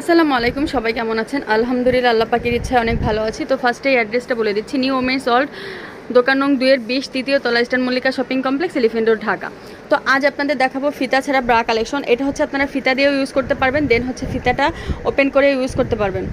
আসসালামু আলাইকুম, সবাই কেমন আছেন? আলহামদুলিল্লাহ, আল্লাহ পাখির ইচ্ছায় অনেক ভালো আছি। তো ফার্স্টে এই অ্যাড্রেসটা বলে দিচ্ছি নিউ ওমেন্স অল্ড দোকান নং দুয়ের বিশ, তৃতীয় তলা eastern Mallika shopping complex elephant road Dhaka. তো আজ আপনাদের দেখাবো ফিতা ছাড়া ব্রা কালেকশন এটা হচ্ছে আপনারা ফিতা দিয়েও ইউজ করতে পারবেন দেন হচ্ছে ফিতাটা ওপেন করে ইউজ করতে পারবেন।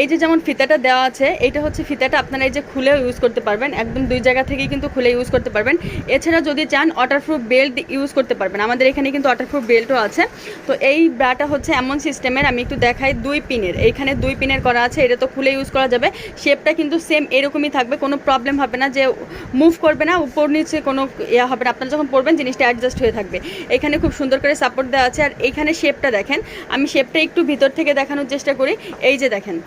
এই যে যেমন ফিতাটা দেওয়া আছে, এইটা হচ্ছে ফিতাটা আপনারা এই যে খুলেও ইউজ করতে পারবেন। একদম দুই জায়গা থেকে কিন্তু খুলে ইউজ করতে পারবেন। এছাড়া যদি চান ওয়াটারপ্রুফ বেল্ট ইউজ করতে পারবেন। আমাদের এখানে কিন্তু ওয়াটারপ্রুফ বেল্টও আছে। তো এই ব্রাটা হচ্ছে এমন সিস্টেমের আমি একটু দেখাই, দুই পিনের। এইখানে দুই পিনের করা আছে, এটা তো খুলে ইউজ করা যাবে। শেপটা কিন্তু সেম এরকমই থাকবে, কোনো প্রবলেম হবে না যে মুভ করবে না, উপর নিচে কোনো ইয়া হবে না। আপনারা যখন পরবেন, জিনিসটা অ্যাডজাস্ট হয়ে থাকবে। এখানে খুব সুন্দর করে সাপোর্ট দেওয়া আছে। আর এইখানে শেপটা দেখেন, আমি শেপটা একটু ভিতর থেকে দেখানোর চেষ্টা করি। এই যে দেখেন।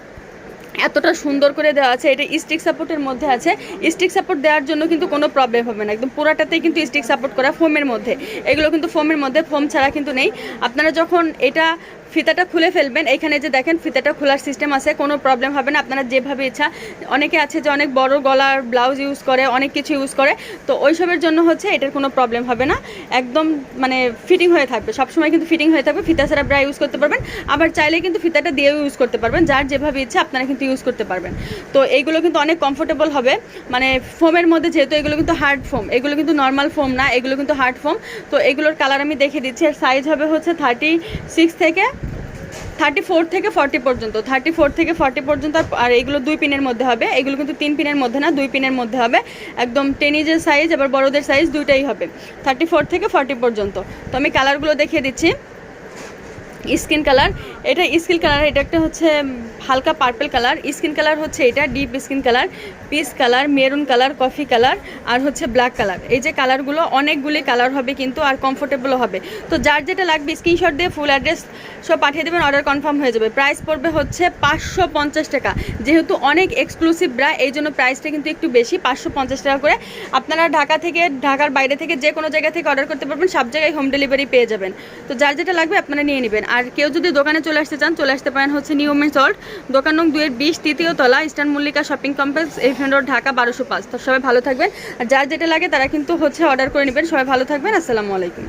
এতটা সুন্দর করে দেওয়া আছে, এটা স্টিক সাপোর্টের মধ্যে আছে। স্টিক সাপোর্ট দেওয়ার জন্য কিন্তু কোনো প্রবলেম হবে না, একদম পুরাটাতেই কিন্তু স্টিক সাপোর্ট করা ফোমের মধ্যে। এগুলো কিন্তু ফোমের মধ্যে ফোম ছাড়া কিন্তু নেই। আপনারা যখন এটা ফিতাটা খুলে ফেলবেন। এখানে যে দেখেন ফিতাটা খোলার সিস্টেম আছে, কোনো প্রবলেম হবে না। আপনারা যেভাবে ইচ্ছা, অনেকে আছে যে অনেক বড় গলার ব্লাউজ ইউজ করে, অনেক কিছু ইউজ করে। তো ওইসবের জন্য হচ্ছে এটার কোনো প্রবলেম হবে না। একদম মানে ফিটিং হয়ে থাকবে। সবসময় কিন্তু ফিটিং হয়ে থাকবে। ফিতা ছাড়া ব্রা ইউজ করতে পারবেন। আবার চাইলে কিন্তু ফিতাটা দিয়েও ইউজ করতে পারবেন। যার যেভাবে ইচ্ছা আপনারা কিন্তু ইউজ করতে পারবেন। তো এইগুলো কিন্তু অনেক কমফোর্টেবল হবে। মানে ফোমের মধ্যে যেহেতু এগুলো কিন্তু হার্ড ফোম এগুলো কিন্তু নর্মাল ফোম না, এগুলো কিন্তু হার্ড ফোম তো এগুলোর কালার আমি দেখে দিচ্ছি। আর সাইজ হবে হচ্ছে থার্টি সিক্স থেকে থার্টি ফোর থেকে ফর্টি পর্যন্ত থার্টি ফোর থেকে ফর্টি পর্যন্ত আর- এগুলো দুই পিনের মধ্যে হবে, এগুলো কিন্তু তিন পিনের মধ্যে না, দুই পিনের মধ্যে হবে, একদম টেনিজের সাইজ আবার বড়দের সাইজ দুইটাই হবে থার্টি ফোর থেকে ফর্টি পর্যন্ত। তো আমি কালারগুলো দেখিয়ে দিচ্ছি স্কিন কালার এটা স্কিন কালার, এটা একটা হচ্ছে হালকা পার্পেল কালার। স্কিন কালার হচ্ছে এটা, deep skin colour, peach colour, maroon colour, coffee colour, আর হচ্ছে ব্ল্যাক কালার। এই যে কালারগুলো, অনেকগুলি কালার হবে কিন্তু, আর কমফোর্টেবলও হবে। তো যার যেটা লাগবে স্ক্রিনশট দিয়ে ফুল অ্যাড্রেস সব পাঠিয়ে দেবেন অর্ডার কনফার্ম হয়ে যাবে। প্রাইস পড়বে হচ্ছে পাঁচশো পঞ্চাশ টাকা। যেহেতু অনেক এক্সক্লুসিভ ব্রা এই জন্য প্রাইসটা কিন্তু একটু বেশি, পাঁচশো পঞ্চাশ টাকা করে। আপনারা ঢাকা থেকে, ঢাকার বাইরে থেকে যে কোনো জায়গা থেকে অর্ডার করতে পারবেন, সব জায়গায় হোম ডেলিভারি পেয়ে যাবেন। তো যার যেটা লাগবে, আপনারা নিয়ে নেবেন। আর কেউ যদি দোকানে চলে আসতে চান, চলে আসতে পারেন হচ্ছে নিউ সল্ট দোকান নং দুয়ের বিশ, তৃতীয় তলা, eastern Mallika shopping complex elephant road Dhaka বারোশো পাঁচ। তো সবাই ভালো থাকবেন, আর যার যেটা লাগে তারা কিন্তু হচ্ছে অর্ডার করে নেবেন। সবাই ভালো থাকবেন, আসসালামু আলাইকুম।